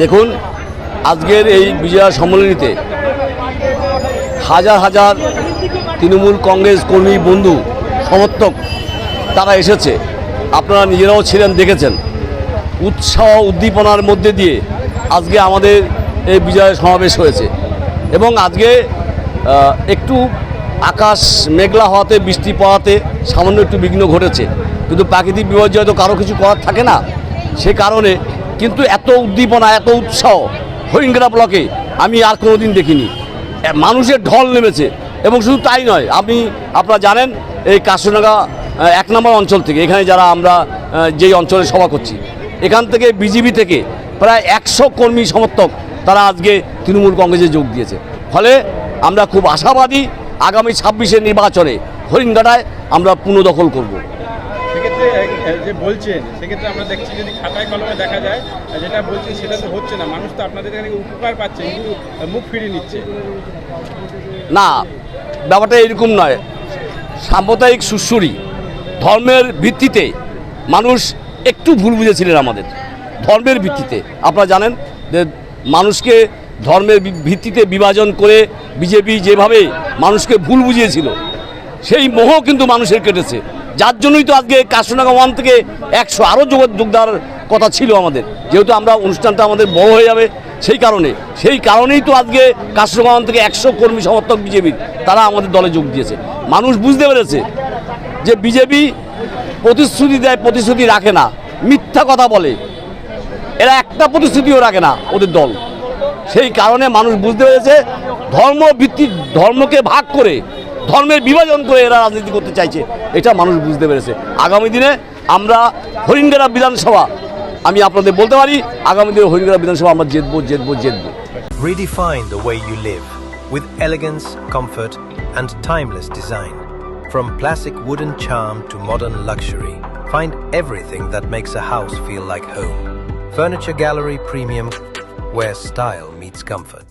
দেখুন, আজকের এই বিজয়া সম্মেলনীতে হাজার হাজার তৃণমূল কংগ্রেস কর্মী, বন্ধু, সমর্থক, তারা এসেছে। আপনারা নিজেরাও ছিলেন, দেখেছেন। উৎসাহ, উদ্দীপনার মধ্যে দিয়ে আজকে আমাদের এই বিজয় সমাবেশ হয়েছে। এবং আজকে একটু আকাশ মেঘলা হওয়াতে, বৃষ্টি পড়াতে সামান্য একটু বিঘ্ন ঘটেছে। কিন্তু প্রাকৃতিক বিপর্যয় তো কারও কিছু করার থাকে না। সে কারণে কিন্তু এত উদ্দীপনা, এত উৎসাহ হরিঙ্গরা ব্লকে আমি আর কোনোদিন দেখিনি। মানুষের ঢল নেমেছে এবং শুধু তাই নয়, আপনি, আপনারা জানেন এই কাশনাগা এক নম্বর অঞ্চল থেকে, এখানে যারা আমরা যেই অঞ্চলে সভা করছি, এখান থেকে বিজেপি থেকে প্রায় একশো কর্মী সমর্থক তারা আজকে তৃণমূল কংগ্রেসে যোগ দিয়েছে। ফলে আমরা খুব আশাবাদী আগামী ছাব্বিশের নির্বাচনে হরিণঘাটায় আমরা পুনঃদখল করব। যে বলছেন সেক্ষেত্রে আমরা দেখছি যদি খাতায় কলমে দেখা যায়, যেটা বলছেন সেটা তো হচ্ছে না। মানুষ তো আপনাদের এখানে উপকার পাচ্ছে, কিন্তু মুখ ফিরিয়ে নিচ্ছে। না, ব্যাপারটা এরকম নয়। সাম্প্রদায়িক সুশ্রুরি, ধর্মের ভিত্তিতে মানুষ একটু ভুল বুঝেছিলেন আমাদের। ধর্মের ভিত্তিতে। আপনারা জানেন যে মানুষকে ধর্মের ভিত্তিতে বিভাজন করে বিজেপি যেভাবে মানুষকে ভুল বুঝিয়েছিল, সেই মোহ কিন্তু মানুষের কেটেছে। যার জন্যই তো আজকে কাশনাগা ওয়ান থেকে একশো আরও যোগ দেওয়ার কথা ছিল আমাদের। যেহেতু আমরা অনুষ্ঠানটা আমাদের বড় হয়ে যাবে, সেই কারণে। সেই কারণেই তো আজকে কাশনাগা ওয়ান থেকে একশো কর্মী সমর্থক বিজেপির, তারা আমাদের দলে যোগ দিয়েছে। মানুষ বুঝতে পেরেছে যে বিজেপি প্রতিশ্রুতি দেয়, প্রতিশ্রুতি রাখে না। মিথ্যা কথা বলে। এরা একটা প্রতিশ্রুতিও রাখে না ওদের দল। সেই কারণে মানুষ বুঝতে পেরেছে ধর্ম ভিত্তিক ধর্মকে ভাগ করে ধর্মের বিভাজন করে এরা রাজনীতি করতে চাইছে এটা মানুষ বুঝতে পেরেছে আগামী দিনে আমরা হরিঙ্গেরা বিধানসভা আমি আপনাদের বলতে পারি আগামী দিনে হরিঙ্গেরা বিধানসভা আমরা জিতবো জিতবো জিতবো Redefine the way you live with elegance, comfort, and timeless design. From classic wooden charm to modern luxury, find everything that makes a house feel like home. Furniture Gallery Premium, where style meets comfort.